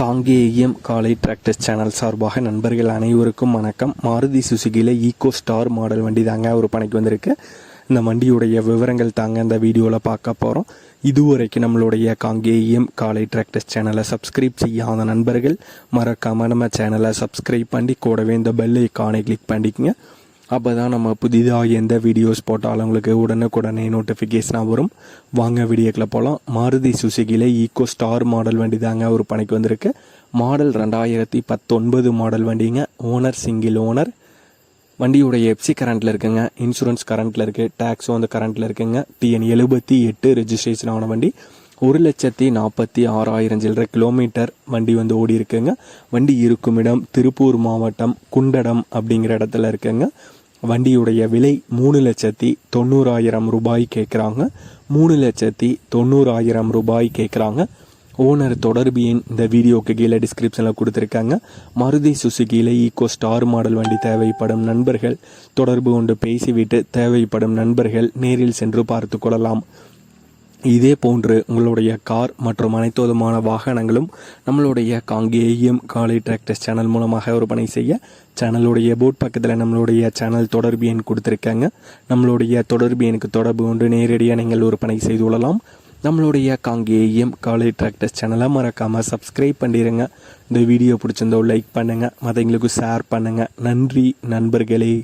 காங்கேயம் காலை tractors channel சார்பாக நண்பர்கள் அனைவருக்கும் வணக்கம். மாருதி சுசுகியில் ஈகோ ஸ்டார் மாடல் வண்டி தாங்க ஒரு பணிக்கு வந்திருக்கு. இந்த வண்டியுடைய விவரங்கள் தாங்க இந்த வீடியோவில் பார்க்க போகிறோம் இதுவரைக்கும் நம்மளுடைய காங்கேயம் காலை டிராக்டர்ஸ் சேனலை சப்ஸ்கிரைப் செய்யாத நண்பர்கள் மறக்காமல் நம்ம சேனலை சப்ஸ்கிரைப் பண்ணி கூடவே இந்த பெல் ஐக்கானை கிளிக் பண்ணிக்கோங்க. அப்போ தான் நம்ம புதிதாக எந்த வீடியோஸ் போட்டாலும் உங்களுக்கு உடனுக்குடனே நோட்டிஃபிகேஷனாக வரும். வாங்க வீடியோக்கில் போகலாம் மாருதி சுசுகியில் ஈகோ ஸ்டார் மாடல் வண்டி தாங்க ஒரு பணிக்கு வந்திருக்கு. மாடல் ரெண்டாயிரத்தி பத்தொன்பது மாடல் வண்டிங்க. ஓனர் சிங்கிள் ஓனர் வண்டியுடைய எஃப்சி கரண்ட்டில் இருக்குங்க. இன்சூரன்ஸ் கரண்ட்டில் இருக்குது டேக்ஸும் வந்து கரண்ட்டில் இருக்குங்க. டிஎன் எழுபத்தி எட்டு ரெஜிஸ்ட்ரேஷன் ஆன வண்டி. ஒரு லட்சத்தி நாற்பத்தி ஆறாயிரம் சில்லற கிலோமீட்டர் வண்டி வந்து ஓடி இருக்குங்க வண்டி இருக்கும் இடம் திருப்பூர் மாவட்டம் குண்டடம் அப்படிங்கிற இடத்துல இருக்குங்க. வண்டியுடைய விலை மூணு லட்சத்தி தொண்ணூறாயிரம் ரூபாய் கேட்குறாங்க. மூணு லட்சத்தி தொண்ணூறாயிரம் ரூபாய் கேட்குறாங்க. ஓனர் தொடர்பு எண் இந்த வீடியோக்கு கீழே டிஸ்கிரிப்ஷனில் கொடுத்துருக்காங்க. மருதி சுசுகியில் ஈகோ ஸ்டார் மாடல் வண்டி தேவைப்படும் நண்பர்கள். தொடர்பு கொண்டு பேசிவிட்டு தேவைப்படும் நண்பர்கள் நேரில் சென்று பார்த்து கொள்ளலாம். இதே போன்று உங்களுடைய கார் மற்றும் அனைத்து விதமான வாகனங்களும் நம்மளுடைய காங்கேயம் காலை டிராக்டர்ஸ் சேனல் மூலமாக விற்பனை செய்ய சேனலுடைய போட் பக்கத்தில் நம்மளுடைய சேனல் தொடர்பு எண் கொடுத்துருக்காங்க. நம்மளுடைய தொடர்பு எண்ணுக்கு தொடர்பு கொண்டு நேரடியாக நீங்கள் விற்பனை செய்து கொள்ளலாம். நம்மளுடைய காங்கேயம் காலை டிராக்டர்ஸ் சேனலை மறக்காமல் சப்ஸ்கிரைப் பண்ணிடுங்க இந்த வீடியோ பிடிச்சிருந்தோ லைக் பண்ணுங்கள் மற்றவங்களுக்கு ஷேர் பண்ணுங்கள் நன்றி நண்பர்களே.